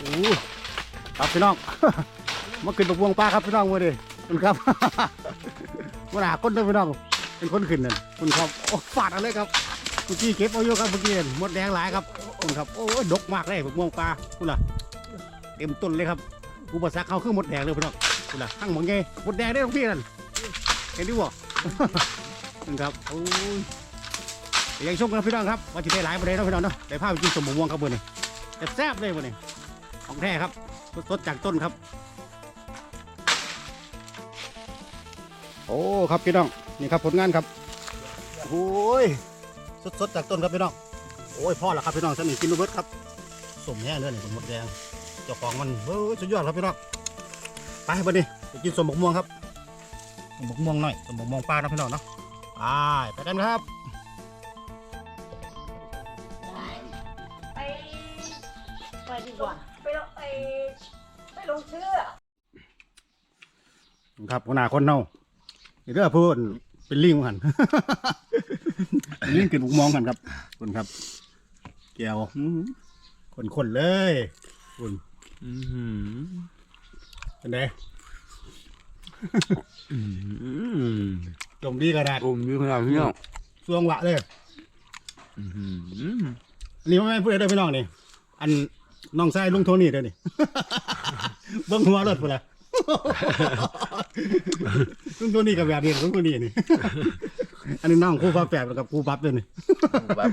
โอ้ครับพี่น้อง มาขึ้นตะพวงปลาครับพี่น้องมาดิคุณครับมาหาคนด้อพี่น้องเป็นคนขึ้นนั่นคุณครับโอ้ฟาดอะไรครับเมื่อกี้เก็บเอาอยู่ครับเมื่อกี้หมดแดงหลายครับคุณครับโอ้ยดกมากเลยตะพวงปลาคุณล่ะเต็มต้นเลยครับอุปสรรคเขาคือหมดแดงเลยพี่น้องคุณล่ะทั้งหมดไงหมดแดงได้ตรงที่นั่นเห็นดิบ่คุณครับโอ้ยยังชมกันพี่น้องครับว่าจะได้หลายประเด็นนะพี่น้องเนาะได้ภาพกินสมม่วงครับเบอร์นี่แซ่บเลยเบอร์นี่ ของแท้ครับสดๆจากต้นครับ โอ้ครับพี่น้องนี่ครับผลงานครับโอ้ยสดๆจากต้นครับพี่น้องโอ้ยพ่อละครับพี่น้องสนิทกินรูเบิร์ตครับสมแห้งเลยนี่ผมหมดแดงเจ้าของมันเฮ้ยสุดยอดครับพี่น้องไปเบอร์นี่ไปกินสมบกม่วงครับสมบกม่วงหน่อยสมบกม่วงปลาเนาะพี่น้องเนาะไปไปกันครับ ครับหัวหน้าคนเนาเรื่องพูดเป็นลิงหัน เป็นลิงกินบุกมองกันครับคุณครับ แก้วคนคนๆเลยคุณอือหือเป็นไงอืมจมดีกระดาษอมดีขนาดนี้เนาะสวงหวะเลยอือหืออันนี้ไม่แม่นพูดได้พี่น้องนี่ อันน้องชายลุงโทนี่เด้อนี่ เบิ้งหัวรถพุ่นละ ลุงโทนี่กับแบบนี้ลุงโทนี่นี่ อันนี้น้องครูฟ้าแฝดกับครูปั๊บเด้อนี่ปั๊บ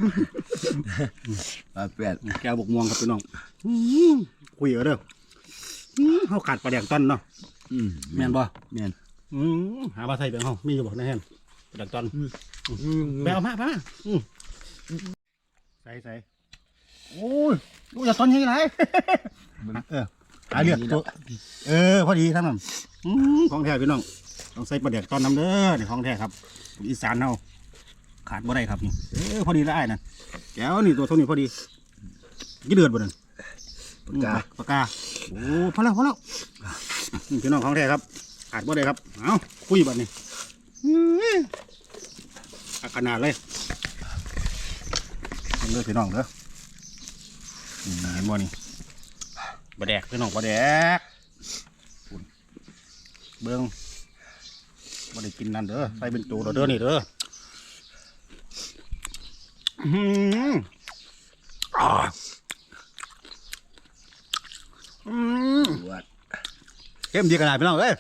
ปั๊บเปลี่ยนแก้วบกม่วงครับพี่น้องอื้อคุยเอาเด้ออื้อเฮาขาดปลาแดงต้นเนาะอืมแม่นบ่แม่นอืมหามาใส่เป็นเฮามีอยู่บ่ในแฮนปลาแดงต้นอืมไปเอามาไปมาอืมใส่ใส่โอ้ยลูกอย่าต้นยังไงเออ หาเลือดตัวเออพอดีทั้งนั้นอืมของแท้พี่น้องต้องใส่ปลาแดกตอนน้ำเด้อนี่ของแท้ครับ อีสานเฮาขาดบ่ได้ครับนี่เออพอดีละไอ้ายนั่นแก้วนี่ตัวเท่านี้พอดีกี่เดือดบ่นั่นปากกาปากกาโอ้พอแล้วพอแล้วนี่พี่น้องของแท้ครับขาดบ่ได้ครับเอาคุยบัดนี้อื้ออาขนาดเลยเอาเลยพี่น้องเด้อนี่เห็นบ่นี่ ปลาแดกพี่น้องปลาแดกขุนเบิ้งบ่ได้กินนั่นเด้อใส่เป็นตัวเราเด้อนี่เด้ออื้อหืออ่าอืมปวดเข้มดีขนาดพี่น้องเอ้ย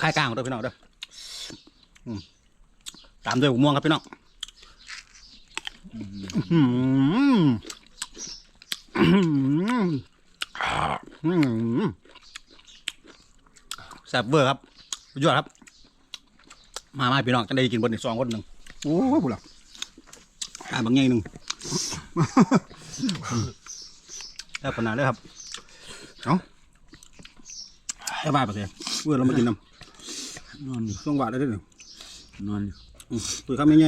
คายกลางของเด้อพี่น้องเด้อตามด้วยหัวม่วงครับพี่น้องอืมอืมอืม แซ่บเบอร์ครับสุดยอดครับ มามาพี่น้องจะได้กินบนอีกสองคนหนึ่งโอ้ยผู้หลักอ่าบางอย่างหนึ่งแซ่บขนาดเลยครับเอาแค่บาทไปเลยเมื่อเรามากินน้ำนอนอยู่ช่วงบาทได้ด้วยหนึ่งนอนอยู่ปุ๋ยคำยังไง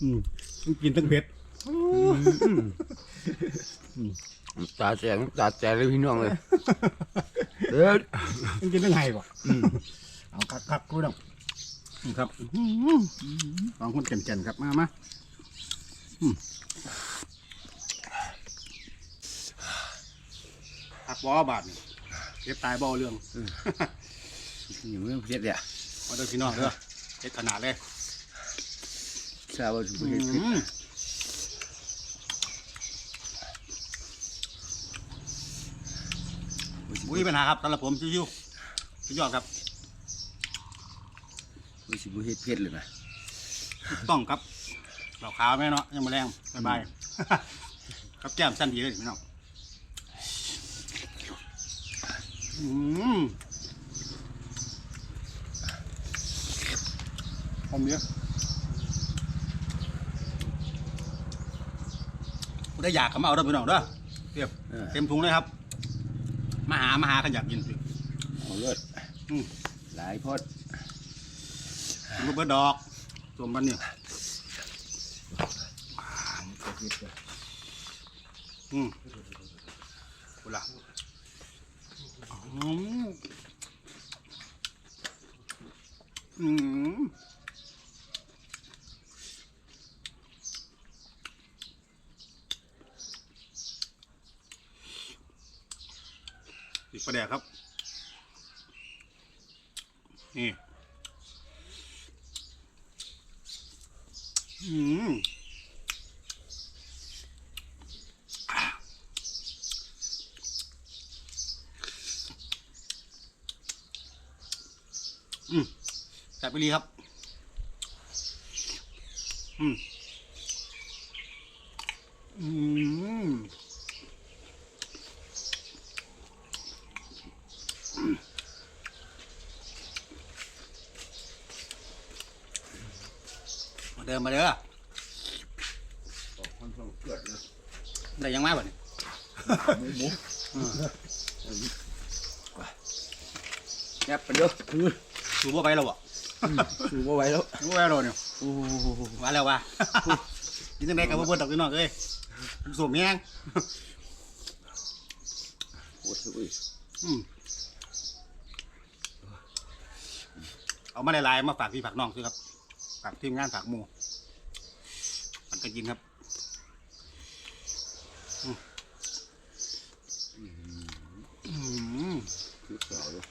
อืมต้องกินตั้งเผ็ด ตาแสงตาแสงเลยพี่น้องเลยเด็ดต้องกินไงไห้ป่ะเอาคักคักกูน้องครับลองคนแก่นๆครับมามาอักบอบาทเก็บตายบ่เรื่องอยู่เรื่องเพชรเนี่ยมาด้อพี่น้องเด้อเฮ็ดขนาดเลยทราบว่าถูก อื เพชร ม บุ้ยปัญหาครับสำหรับผมชิวๆสุดยอดครับไม่ใช่เพชรเพชรเลยนะถูกต้องครับดอกขาวแม่เนาะยังมาแรงบายบายครับแก้มสั้นดีเลยพี่น้องอืมหอมเยอะกูได้อยากกับมาเอาเด้อพี่น้องเด้อเทียบเออเต็มถุงเลยครับ มาหามาหากันอยากกินสิเอาเลือดอืมหลายพดลูกเบิดดอกสวมบันเนี่ยอืมกูละอืมอืม ประแดกครับ นี่ อืมอืมจัดไปรีครับ อืม อืม เดินมาเด้อคนต้องเกิดนะได้ยังมาบ่เนี่ยหมูหมูแอบไปเด้อสูบบ่ไปแล้วบ่สูบเอาไว้แล้วสูบบ่ไปแล้วเนี่ยโอ้โหว่าแล้วว่ากินจังไดกับบ่เบิดดอกพี่น้องเอ้ยสูบแห้งโอ้โหอืมเอามาหลายๆมาฝากพี่ฝากน้องซื้อครับฝากทีมงานฝากหมู่ มันก็กินครับอืมอืมคือเก่าเลย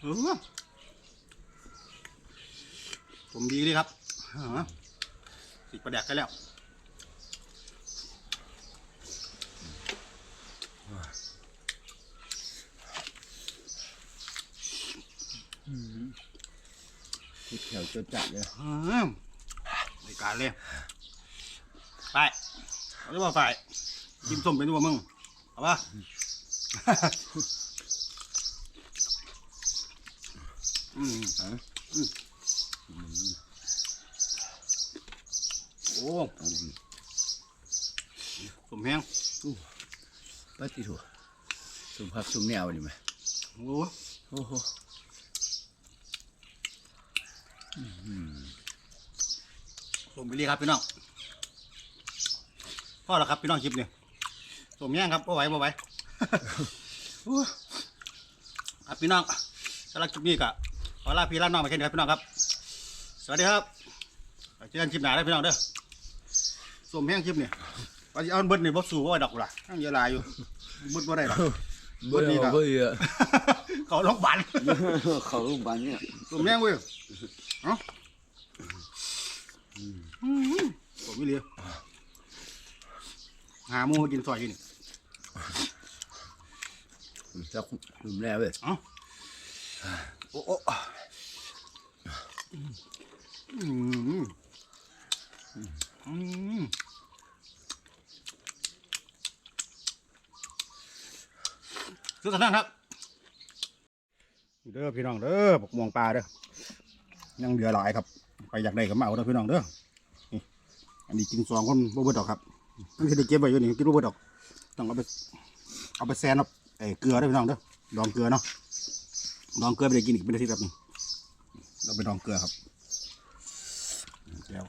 เออผมดีเลยครับอ่าติดประแดกกันแล้ว คือแถวจะจัดเลยอืมในการเลย ไปเอาได้ป่ะไปกินส้มเป็นตัวมึง เอาป่ะอืมฮะโอ้เอาดิสมแห้งปฏิถั่วสุภาพสุมแนวนี่ไหมโอ้โอ้โห สมไปเรียครับพี่น้องพ่อแล้วครับพี่น้องคลิปเนี่ยสมแห้งครับบ่ไหวบ่ไหวโอ้ครับพี่น้องสำหรับคลิปนี้ก็ขอลาพี่ลาน้องไปแค่นี้ครับพี่น้องครับ สวัสดีครับไปเจอกันคลิปหน้าได้อพี่น้องเด้อสมแห้งคลิปเนี่ยว่าจะเอาเบิดนี่บ่สู้บ่ไหวดอกล่ะยังเยอะหลายอยู่เบิดบ่ได้ดอกเบื่อเบื่อเขาลงบันเขาลูกบ้านเนี่ยตัวแม่งเว้ย เอ้าผมไม่เลี้ยหาหมูมากินซอยกินนี่จักสุมแนวเลยเอ้าโอ้โอ้อืมอืมสุดท้ายครับ เด้อพี่น้องเด้อบักม่วงปลาเด้อ ยังเหลือหลายครับไปอยากได้ก็มาเอาเด้อพี่น้องเด้อนี่อันนี้กินซองคนบ่เบิดดอกครับต้องสิได้เก็บไว้อยู่นี่กินบ่เบิดดอกต้องเอาไปเอาไปแซนเอาไอ้เกลือได้พี่น้องเด้อดองเกลือเนาะดองเกลือไปได้กินอีกเป็นอาทิตย์ครับนี่เราไปดองเกลือครับแก้ว